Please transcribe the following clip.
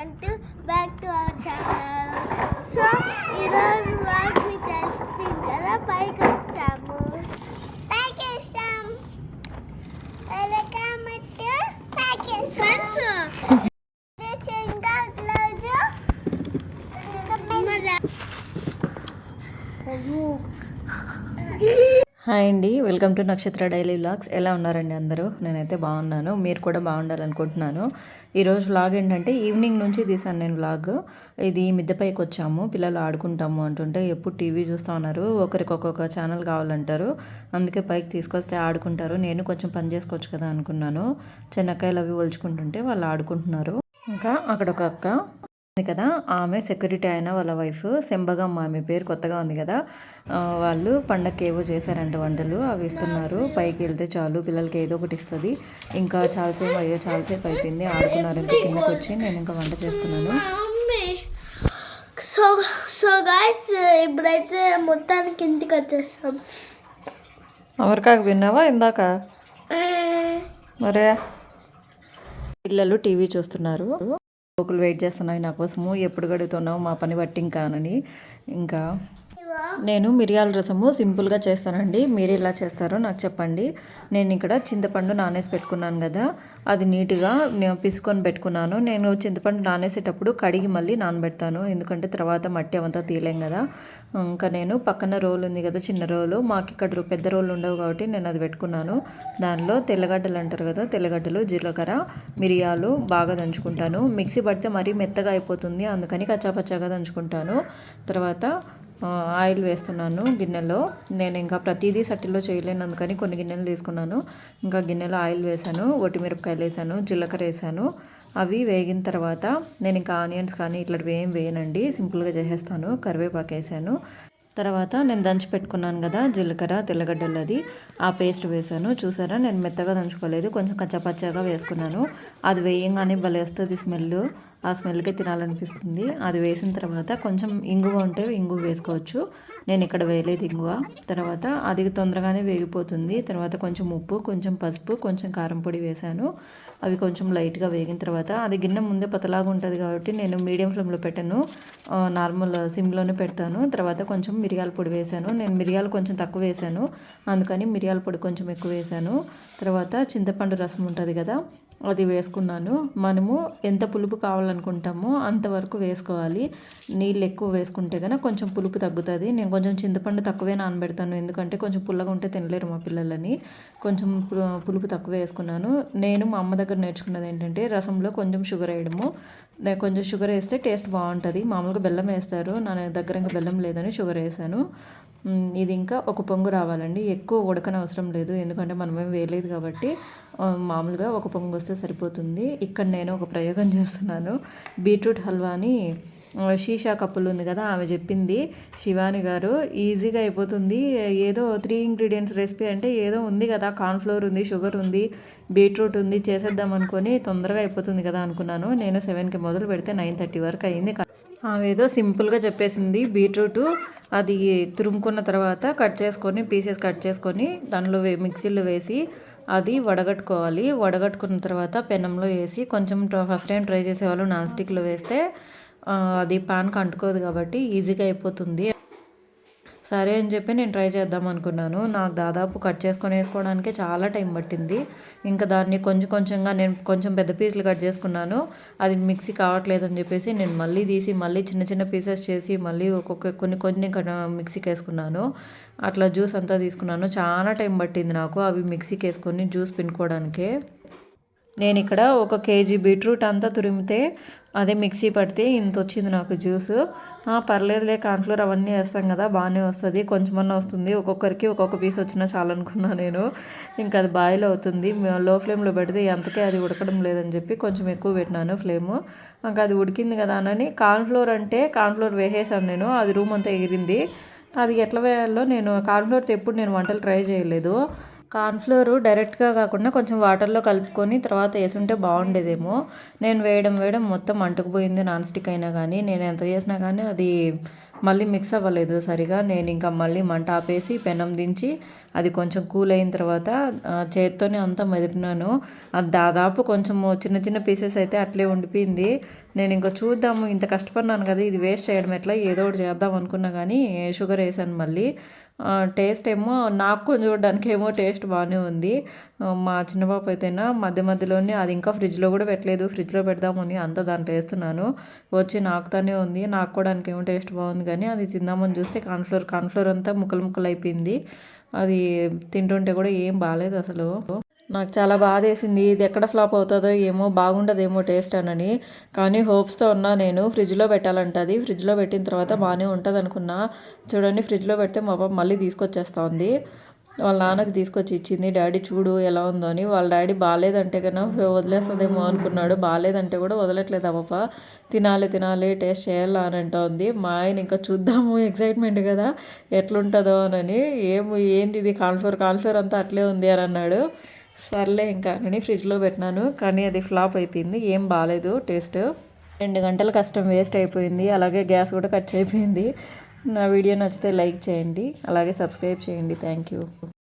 Welcome to back to our channel so ఈరోజు blog మీకు తెలిసిపోయింది కదా పైకి వచ్చాము పైకి వచ్చాం వెల్కమ్ టు పైకి ఫ్రెండ్స్ హాయ్ అండి welcome to Nakshatra daily vlogs. ఎలా ఉన్నారండి అందరూ? నేనైతే బాగున్నాను మీరు కూడా బాగుండాలనుకుంటున్నాను. ఈరోజు వ్లాగ్ ఏంటంటే ఈవినింగ్ నుంచి తీసాను నేను వ్లాగ్. ఇది మిద్దెపైకి వచ్చాము పిల్లలు ఆడుకుంటాము అంటుంటే ఎప్పుడు టీవీ చూస్తూ ఉన్నారు ఒకరికి ఒక్కొక్క ఛానల్ కావాలంటారు. అందుకే పైకి తీసుకొస్తే ఆడుకుంటారు నేను కొంచెం పని చేసుకోవచ్చు కదా అనుకున్నాను. చెనక్కాయలు అవి ఒలుచుకుంటుంటే వాళ్ళు ఆడుకుంటున్నారు. ఇంకా అక్కడ ఒక అక్క కదా. ఆమె సెక్యూరిటీ అయిన వాళ్ళ వైఫ్ సెంబగమ్మ ఆమె పేరు కొత్తగా ఉంది కదా. వాళ్ళు పండగకి ఏవో చేశారంట వంటలు అవి ఇస్తున్నారు. పైకి వెళ్తే చాలు పిల్లలకి ఏదో ఒకటి ఇస్తుంది. ఇంకా చాలాసేపు అయ్యో చాలాసేపు అయిపోయింది. ఆడుకున్నారు ఇంకా కిందకి వచ్చి నేను ఇంకా వంట చేస్తున్నాను. సో సో గాయస్ ఇప్పుడైతే మొత్తానికి ఇంటికి వచ్చేస్తాం. అమరికాకు విన్నావా ఇందాక? మరే. పిల్లలు టీవీ చూస్తున్నారు. లోకులు వెయిట్ చేస్తున్నాయి నా కోసము ఎప్పుడు గడుగుతున్నావు మా పని బట్టి ఇంకా అని ఇంకా నేను మిరియాల రసము సింపుల్గా చేస్తానండి. మీరు ఎలా చేస్తారో నాకు చెప్పండి. నేను ఇక్కడ చింతపండు నానేసి పెట్టుకున్నాను కదా అది నీట్గా నేను పిసుకొని పెట్టుకున్నాను. నేను చింతపండు నానేసేటప్పుడు కడిగి మళ్ళీ నానబెడతాను. ఎందుకంటే తర్వాత మట్టి అవంతా తీయలేం కదా. ఇంకా నేను పక్కన రోలు ఉంది కదా చిన్న రోలు. మాకు ఇక్కడ రో- పెద్ద రోలు ఉండవు కాబట్టి నేను అది పెట్టుకున్నాను. దానిలో తెల్లగడ్డలు అంటారు కదా తెల్లగడ్డలు జీలకర్ర మిరియాలు బాగా దంచుకుంటాను. మిక్సీ పడితే మరీ మెత్తగా అయిపోతుంది. అందుకని కచ్చాపచ్చాగా దంచుకుంటాను. తర్వాత ఆయిల్ వేస్తున్నాను గిన్నెలో. నేను ఇంకా ప్రతిదీ సట్టిలో చేయలేను అందుకని కొన్ని గిన్నెలు తీసుకున్నాను. ఇంకా గిన్నెలో ఆయిల్ వేసాను మిరపకాయలు వేసాను జీలకర్ర వేసాను అవి వేగిన తర్వాత నేను ఇంకా ఆనియన్స్ కానీ ఇట్లాంటివి ఏం వేయనండి. సింపుల్గా చేసేస్తాను. కరివేపాకు వేసాను తర్వాత నేను దంచి పెట్టుకున్నాను కదా జీలకర్ర తెల్లగడ్డలు అది. ఆ పేస్ట్ వేసాను చూసారా? నేను మెత్తగా దంచుకోలేదు. కొంచెం కచ్చపచ్చగా వేసుకున్నాను. అది వేయంగానే భలే వస్తుంది స్మెల్. ఆ స్మెల్కే తినాలనిపిస్తుంది. అది వేసిన తర్వాత కొంచెం ఇంగువ ఉంటే ఇంగువ వేసుకోవచ్చు. నేను ఇక్కడ వేయలేదు ఇంగువ. తర్వాత అది తొందరగానే వేగిపోతుంది. తర్వాత కొంచెం ఉప్పు కొంచెం పసుపు కొంచెం కారం పొడి వేసాను అవి కొంచెం లైట్గా వేగిన తర్వాత అది గిన్నె ముందే పతలాగా ఉంటుంది కాబట్టి నేను మీడియం ఫ్లేమ్లో పెట్టాను. నార్మల్ సిమ్లోనే పెడతాను. తర్వాత కొంచెం మిరియాల పొడి వేసాను నేను మిరియాలు కొంచెం తక్కువ వేసాను అందుకని మిరియాల పొడి కొంచెం ఎక్కువ వేసాను తర్వాత చింతపండు రసం ఉంటుంది కదా అది వేసుకున్నాను. మనము ఎంత పులుపు కావాలనుకుంటామో అంతవరకు వేసుకోవాలి. నీళ్ళు ఎక్కువ వేసుకుంటే కనుక కొంచెం పులుపు తగ్గుతుంది. నేను కొంచెం చింతపండు తక్కువే నానబెడతాను. ఎందుకంటే కొంచెం పుల్లగా ఉంటే తినలేరు మా పిల్లలని. కొంచెం పులుపు తక్కువ వేసుకున్నాను. నేను మా అమ్మ దగ్గర నేర్చుకున్నది ఏంటంటే రసంలో కొంచెం షుగర్ వేయడము. కొంచెం షుగర్ వేస్తే టేస్ట్ బాగుంటుంది. మామూలుగా బెల్లం వేస్తారు. నా దగ్గర ఇంకా బెల్లం లేదని షుగర్ వేసాను. ఇది ఇంకా ఒక పొంగు రావాలండి. ఎక్కువ ఉడకన అవసరం లేదు. ఎందుకంటే మనమేం వేయలేదు కాబట్టి మామూలుగా ఒక పొంగు వస్తే సరిపోతుంది. ఇక్కడ నేను ఒక ప్రయోగం చేస్తున్నాను. బీట్రూట్ హల్వాని షీషా కప్పులు ఉంది కదా ఆమె చెప్పింది. శివాని గారు ఈజీగా అయిపోతుంది. ఏదో త్రీ ఇంగ్రీడియంట్స్ రెసిపీ అంటే ఏదో ఉంది కదా కార్న్ఫ్లోర్ ఉంది షుగర్ ఉంది బీట్రూట్ ఉంది చేసేద్దాం అనుకొని తొందరగా అయిపోతుంది కదా అనుకున్నాను. నేను సెవెన్కి మొదలు పెడితే నైన్ థర్టీ వరకు అయింది. ఆమె ఏదో సింపుల్గా చెప్పేసింది బీట్రూట్ అది తురుముకున్న తర్వాత కట్ చేసుకొని పీసెస్ కట్ చేసుకొని దానిలో వే మిక్సీలో వేసి అది వడగట్టుకోవాలి. వడగట్టుకున్న తర్వాత పెనంలో వేసి కొంచెం ఫస్ట్ టైం ట్రై చేసేవాళ్ళు నాన్ స్టిక్లో వేస్తే అది పాన్కి అంటుకోదు కాబట్టి ఈజీగా అయిపోతుంది. సరే అని చెప్పి నేను ట్రై చేద్దాం అనుకున్నాను. నాకు దాదాపు కట్ చేసుకొని వేసుకోవడానికే చాలా టైం పట్టింది. ఇంకా దాన్ని కొంచెం కొంచెంగా నేను కొంచెం పెద్ద పీసులు కట్ చేసుకున్నాను. అది మిక్సీ కావట్లేదని చెప్పేసి నేను మళ్ళీ తీసి మళ్ళీ చిన్న చిన్న పీసెస్ చేసి మళ్ళీ ఒక్కొక్క కొన్ని కొన్ని మిక్సీకి వేసుకున్నాను. అట్లా జ్యూస్ అంతా తీసుకున్నాను. చాలా టైం పట్టింది నాకు అవి మిక్సీకి వేసుకొని జ్యూస్ పిండుకోవడానికే. నేను ఇక్కడ ఒక కేజీ బీట్రూట్ అంతా తురిమితే అదే మిక్సీ పడితే ఇంత వచ్చింది నాకు జ్యూస్. పర్లేదులే కార్న్ఫ్లోర్ అవన్నీ వేస్తాం కదా బాగానే వస్తుంది. కొంచెమన్నా వస్తుంది. ఒక్కొక్కరికి ఒక్కొక్క పీస్ వచ్చినా చాలనుకున్నా నేను. ఇంకా అది బాయిలో అవుతుంది. లో ఫ్లేమ్లో పెడితే ఎంతకే అది ఉడకడం లేదని చెప్పి కొంచెం ఎక్కువ పెట్టినాను ఫ్లేమ్. ఇంకా అది ఉడికింది కదా అని కార్న్ఫ్లోర్ అంటే కార్న్ఫ్లోర్ వేసేసాను నేను. అది రూమ్ అంతా ఎగిరింది. అది ఎట్లా వేయాలో నేను కార్న్ఫ్లోర్తో ఎప్పుడు నేను వంటలు ట్రై చేయలేదు. కార్న్ఫ్లోర్ డైరెక్ట్గా కాకుండా కొంచెం వాటర్లో కలుపుకొని తర్వాత వేసుంటే బాగుండేదేమో. నేను వేయడం వేయడం మొత్తం అంటుకుపోయింది నాన్ స్టిక్ అయినా కానీ నేను ఎంత చేసినా కానీ అది మళ్ళీ మిక్స్ అవ్వలేదు సరిగా. నేను ఇంకా మళ్ళీ మంట ఆపేసి పెనం దించి అది కొంచెం కూల్ అయిన తర్వాత ఆ, చేత్తోనే అంతా మెదిపినాను అది దాదాపు కొంచెం చిన్న చిన్న పీసెస్ అయితే అట్లే ఉండిపోయింది. నేను ఇంకా చూద్దాము ఇంత కష్టపడినాను కదా ఇది వేస్ట్ చేయడం ఎట్లా? ఏదో ఒకటి చేద్దాం అనుకున్నా కానీ షుగర్ వేసాను మళ్ళీ. టేస్ట్ ఏమో నాకు కొంచెం చూడడానికి ఏమో టేస్ట్ బాగానే ఉంది. మా చిన్న పాప అయితేనా మధ్య మధ్యలోనే అది ఇంకా ఫ్రిడ్జ్లో కూడా పెట్టలేదు ఫ్రిడ్జ్లో పెడదామని అంత దాంట్లో వేస్తున్నాను. వచ్చి నాకుతానే ఉంది నాకు కూడా ఏమో టేస్ట్ బాగుంది కానీ అది తిందామని చూస్తే కాన్ఫ్లోర్ కాన్ఫ్లోర్ అంతా ముక్కలు ముక్కలు అయిపోయింది. అది తింటుంటే కూడా ఏం బాగాలేదు అసలు. నాకు చాలా బాధ వేసింది ఇది ఎక్కడ ఫ్లాప్ అవుతుందో ఏమో బాగుండదేమో టేస్ట్ అనని. కానీ హోప్స్తో ఉన్నా నేను ఫ్రిడ్జ్లో పెట్టాలంటది. ఫ్రిడ్జ్లో పెట్టిన తర్వాత బాగానే ఉంటుంది అనుకున్నా చూడండి ఫ్రిడ్జ్లో పెడితే మా పాప మళ్ళీ తీసుకొచ్చేస్తా ఉంది వాళ్ళ నాన్నకి తీసుకొచ్చి ఇచ్చింది. డాడీ చూడు ఎలా ఉందో అని. వాళ్ళ డాడీ బాగాలేదంటే కన్నా వదిలేస్తుందేమో అనుకున్నాడు. బాగాలేదంటే కూడా వదలట్లేదు ఆ తినాలి తినాలి టేస్ట్ చేయాలా అని అంటోంది. ఉంది మా ఆయన ఇంకా చూద్దాము ఎక్సైట్మెంట్ కదా ఎట్లుంటుందో అని ఏం ఏంది ఇది? కాన్ఫ్లోర్ కాన్ఫ్లోర్ అంతా అట్లే ఉంది అని అన్నాడు. సర్లే ఇంకా నేను ఫ్రిడ్జ్లో పెట్టినాను కానీ అది ఫ్లాప్ అయిపోయింది ఏం బాగాలేదు టేస్ట్. రెండు గంటల కష్టం వేస్ట్ అయిపోయింది అలాగే గ్యాస్ కూడా ఖర్చు అయిపోయింది. నా వీడియో నచ్చితే లైక్ చేయండి అలాగే సబ్స్క్రైబ్ చేయండి. Thank you.